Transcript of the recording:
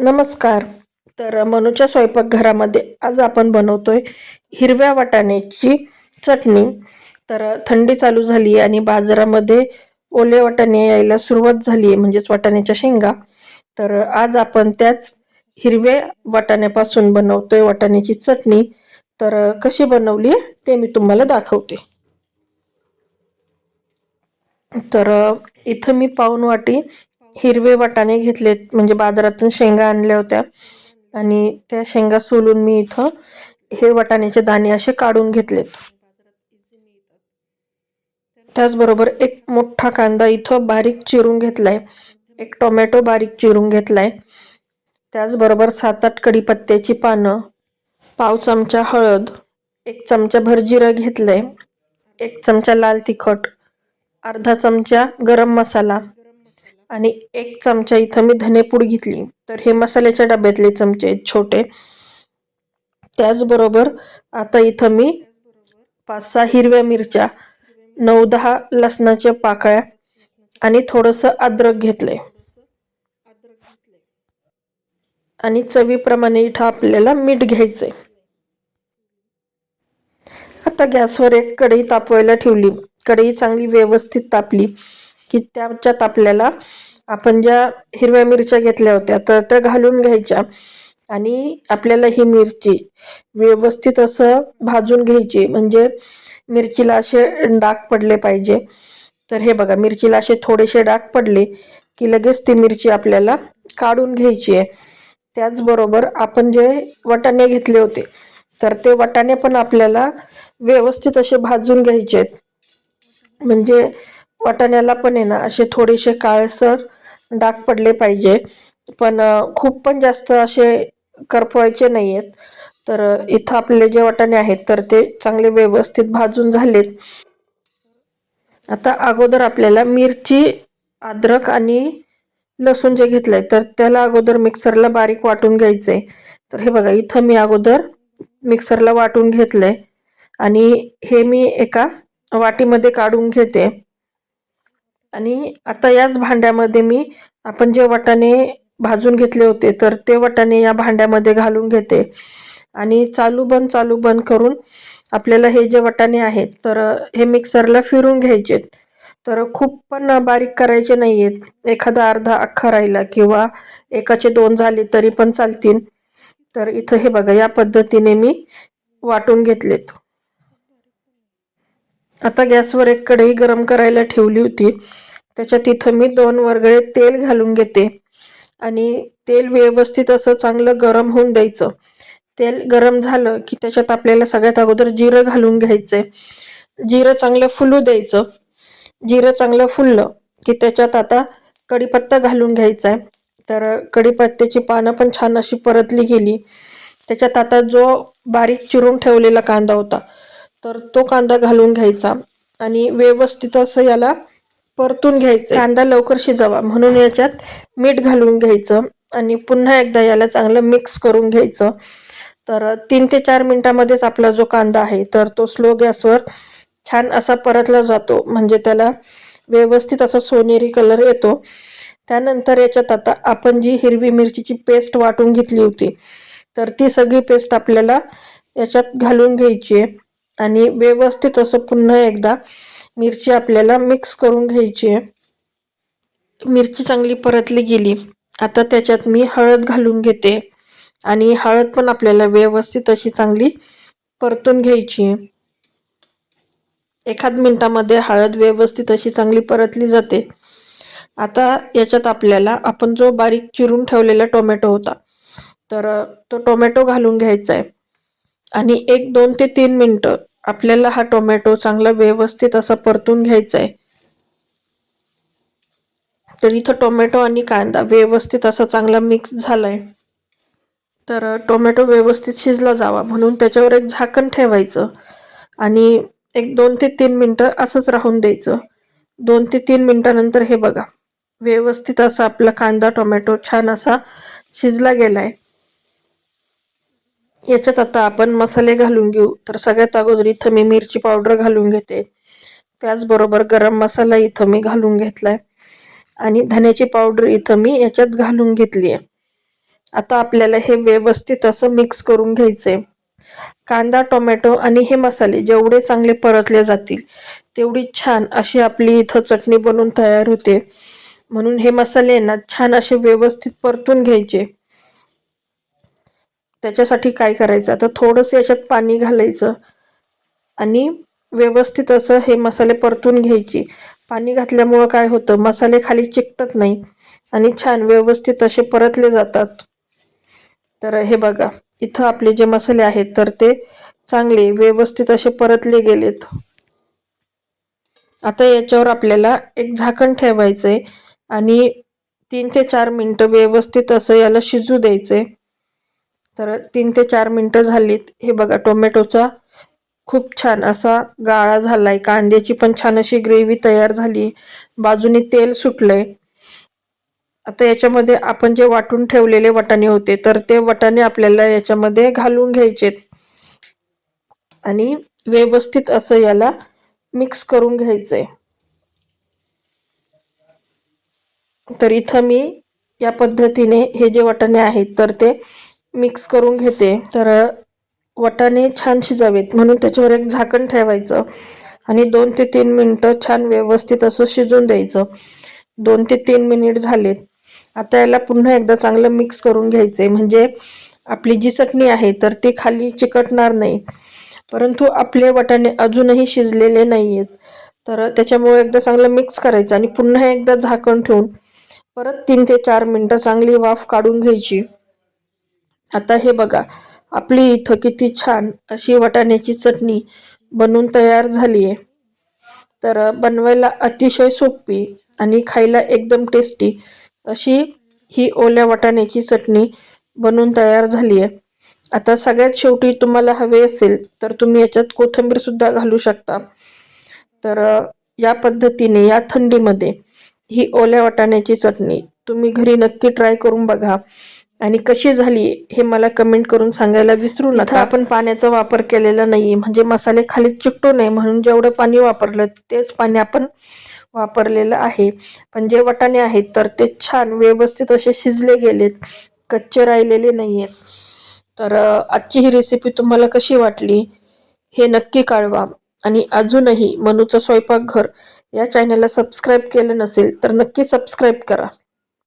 नमस्कार. तर मनूच्या स्वयंपाकघरामध्ये आज आपण बनवतोय हिरव्या वाटाण्याची चटणी. तर थंडी चालू झाली आहे आणि बाजारामध्ये ओले वाटाणे यायला सुरुवात झाली आहे म्हणजेच वाटाण्याच्या शेंगा. तर आज आपण त्याच हिरव्या वाटाण्यापासून बनवतोय वाटाण्याची चटणी. तर कशी बनवली ते मी तुम्हाला दाखवते. तर इथं मी पाऊन वाटी हिरवे वाटाणे घेतलेत म्हणजे बाजारातून शेंगा आणल्या होत्या. आणि त्या शेंगा सोलून मी इथं हे वाटाण्याचे दाणे असे काढून घेतलेत. त्याचबरोबर एक मोठा कांदा इथं बारीक चिरून घेतलाय. एक टोमॅटो बारीक चिरून घेतलाय. त्याचबरोबर सात आठ कडीपत्त्याची पानं पाव चमचा हळद एक चमचा भरजिरं घेतलंय एक चमचा लाल तिखट अर्धा चमचा गरम मसाला आणि एक चमचा इथं मी धनेपूड घेतली. तर हे मसाल्याच्या डब्यातले चमचे आहेत छोटे. त्याचबरोबर आता इथं मी पाच सहा हिरव्या मिरच्या नऊ दहा लसणाच्या पाकळ्या आणि थोडंसं अद्रक घेतलंय. आणि चवीप्रमाणे इथं आपल्याला मीठ घ्यायचं आहे आता गॅसवर एक कढई तापवायला ठेवली. कढई चांगली व्यवस्थित तापली. की त्याच्यात आपल्याला आपण ज्या हिरव्या मिरच्या घेतल्या होत्या तर त्या घालून घ्यायच्या. आणि आपल्याला ही मिरची व्यवस्थित असं भाजून घ्यायची. म्हणजे मिरचीला असे डाग पडले पाहिजे. तर हे बघा मिरचीला असे थोडेसे डाग पडले की लगेच ती मिरची आपल्याला काढून घ्यायची आहे. त्याचबरोबर आपण जे वाटाणे घेतले होते तर ते वाटाणे पण आपल्याला व्यवस्थित असे भाजून घ्यायचे आहेत. म्हणजे वाटाण्याला पण आहे ना असे थोडेसे काळसर डाग पडले पाहिजे. पण खूप पण जास्त असे करपवायचे नाही आहेत तर इथं आपले जे वाटाणे आहेत तर ते चांगले व्यवस्थित भाजून झालेत. आता अगोदर आपल्याला मिरची अद्रक आणि लसूण जे घेतलंय तर त्याला अगोदर मिक्सरला बारीक वाटून घ्यायचंय. तर हे बघा इथं मी अगोदर मिक्सरला वाटून घेतलंय. आणि हे मी एका वाटीमध्ये काढून घेते. आणि आता याच भांड्यामध्ये मी आपण जे वाटाणे भाजून घेतले होते तर ते वाटाणे या भांड्यामध्ये घालून घेते. आणि चालू बंद चालू बंद करून आपल्याला हे जे वाटाणे आहेत तर हे मिक्सरला फिरून घ्यायचे तर खूप पण बारीक करायचे नाही आहेत एखादा अर्धा अख्खा राहिला किंवा एकाचे दोन झाले तरी पण चालतील. तर इथं हे बघा या पद्धतीने मी वाटून घेतलेत. आता गॅसवर एक कढई गरम करायला ठेवली होती. त्याच्यात इथं मी दोन वरगळे तेल घालून घेते. आणि तेल व्यवस्थित असं चांगलं गरम होऊन द्यायचं. तेल गरम झालं की त्याच्यात आपल्याला सगळ्यात अगोदर जिरं घालून घ्यायचंय. जिरं चांगलं फुलू द्यायचं. जिरं चांगलं फुललं की त्याच्यात आता कढीपत्ता घालून घ्यायचा आहे तर कढीपत्त्याची पानं पण छान अशी परतली गेली. त्याच्यात आता जो बारीक चिरून ठेवलेला कांदा होता तर तो कांदा घालून घ्यायचा आणि व्यवस्थित असं याला परतून घ्यायचं. कांदा लवकर शिजावा. म्हणून याच्यात मीठ घालून घ्यायचं आणि पुन्हा एकदा याला चांगलं मिक्स करून घ्यायचं. तर तीन ते चार मिनटामध्येच आपला जो कांदा आहे तर तो स्लो गॅसवर छान असा परतला जातो. म्हणजे त्याला व्यवस्थित असा सोनेरी कलर येतो. त्यानंतर याच्यात आता आपण जी हिरवी मिरचीची पेस्ट वाटून घेतली होती तर ती सगळी पेस्ट आपल्याला याच्यात घालून घ्यायची आहे. आणि व्यवस्थित असं पुन्हा एकदा मिरची आपल्याला मिक्स करून घ्यायची आहे. मिरची चांगली परतली गेली. आता त्याच्यात मी हळद घालून घेते. आणि हळद पण आपल्याला व्यवस्थित अशी चांगली परतून घ्यायची आहे. एखाद मिनटामध्ये हळद व्यवस्थित अशी चांगली परतली जाते. आता याच्यात आपल्याला आपण जो बारीक चिरून ठेवलेला टोमॅटो होता तर तो टोमॅटो घालून घ्यायचा आहे. आणि एक दोन ते तीन मिनटं आपल्याला हा टोमॅटो चांगला व्यवस्थित असा परतून घ्यायचा आहे तर इथं टोमॅटो आणि कांदा व्यवस्थित असा चांगला मिक्स झालाय. तर टोमॅटो व्यवस्थित शिजला जावा म्हणून त्याच्यावर एक झाकण ठेवायचं आणि एक दोन ते तीन मिनटं असंच राहून द्यायचं. दोन ते तीन मिनटानंतर हे बघा व्यवस्थित असा आपला कांदा टोमॅटो छान असा शिजला गेलाय. याच्यात आता आपण मसाले घालून घेऊ. तर सगळ्यात अगोदर इथं मी मिरची पावडर घालून घेते. त्याचबरोबर गरम मसाला इथं मी घालून घेतलाय. आणि धन्याची पावडर इथं मी याच्यात घालून घेतली आहे आता आपल्याला हे व्यवस्थित असं मिक्स करून घ्यायचंय. कांदा टोमॅटो आणि हे मसाले जेवढे चांगले परतले जातील तेवढी छान अशी आपली इथं चटणी बनवून तयार होते. म्हणून हे मसाले ना छान असे व्यवस्थित परतून घ्यायचे. त्याच्यासाठी काय करायचं? आता थोडंसं याच्यात पाणी घालायचं. आणि व्यवस्थित असं हे मसाले परतून घ्यायची. पाणी घातल्यामुळं काय होतं? मसाले खाली चिकटत नाही आणि छान व्यवस्थित असे परतले जातात. तर हे बघा इथं आपले जे मसाले आहेत तर ते चांगले व्यवस्थित असे परतले गेलेत. आता याच्यावर आपल्याला एक झाकण ठेवायचं आहे आणि तीन ते चार मिनटं व्यवस्थित असं याला शिजू द्यायचंय. तर तीन ते चार मिनटं झालीत. हे बघा टोमॅटोचा खूप छान असा गाळा झाला आहे कांद्याची पण छान अशी ग्रेव्ही तयार झाली. बाजूनी तेल सुटलंय. आता याच्यामध्ये आपण जे वाटून ठेवलेले वटाणे होते तर ते वटाणे आपल्याला याच्यामध्ये घालून घ्यायचेत. आणि व्यवस्थित असं याला मिक्स करून घ्यायचंय. तर इथं मी या पद्धतीने हे जे वटाणे आहेत तर ते मिक्स करून घेते. तर वटाणे छान शिजावेत. म्हणून त्याच्यावर एक झाकण ठेवायचं आणि दोन ते तीन मिनटं छान व्यवस्थित असं शिजून द्यायचं. दोन ते तीन मिनिट झालेत. आता याला पुन्हा एकदा चांगलं मिक्स करून घ्यायचं म्हणजे आपली जी चटणी आहे तर ती खाली चिकटणार नाही. परंतु आपले वटाणे अजूनही शिजलेले नाही आहेत तर त्याच्यामुळे एकदा चांगलं मिक्स करायचं आणि पुन्हा एकदा झाकण ठेवून परत तीन ते चार मिनटं चांगली वाफ काढून घ्यायची. आता हे बघा आपली इथं किती छान अशी वाटाण्याची चटणी बनवून तयार झाली आहे तर बनवायला अतिशय सोपी आणि खायला एकदम टेस्टी अशी ही ओल्या वाटाण्याची चटणी बनवून तयार झाली आहे आता सगळ्यात शेवटी तुम्हाला हवे असेल तर तुम्ही याच्यात कोथिंबीरसुद्धा घालू शकता. तर या पद्धतीने या थंडीमध्ये ही ओल्या वाटाण्याची चटणी तुम्ही घरी नक्की ट्राय करून बघा. आणि कशी झाली हे मला कमेंट करून सांगायला विसरू नका. आपण पाण्याचा वापर केलेला नाही म्हणजे मसाले खाली चिकटू नये म्हणून जेवढं पाणी वापरलं तेच पाणी आपण वापरलेलं आहे. पण जे वटाणे आहेत तर ते छान व्यवस्थित असे शिजले गेलेत. कच्चे राहिलेले नाही आहेत तर आजची ही रेसिपी तुम्हाला कशी वाटली हे नक्की कळवा. आणि अजूनही मनूचं स्वयंपाकघर या चॅनलला सबस्क्राईब केलं नसेल तर नक्की सबस्क्राईब करा.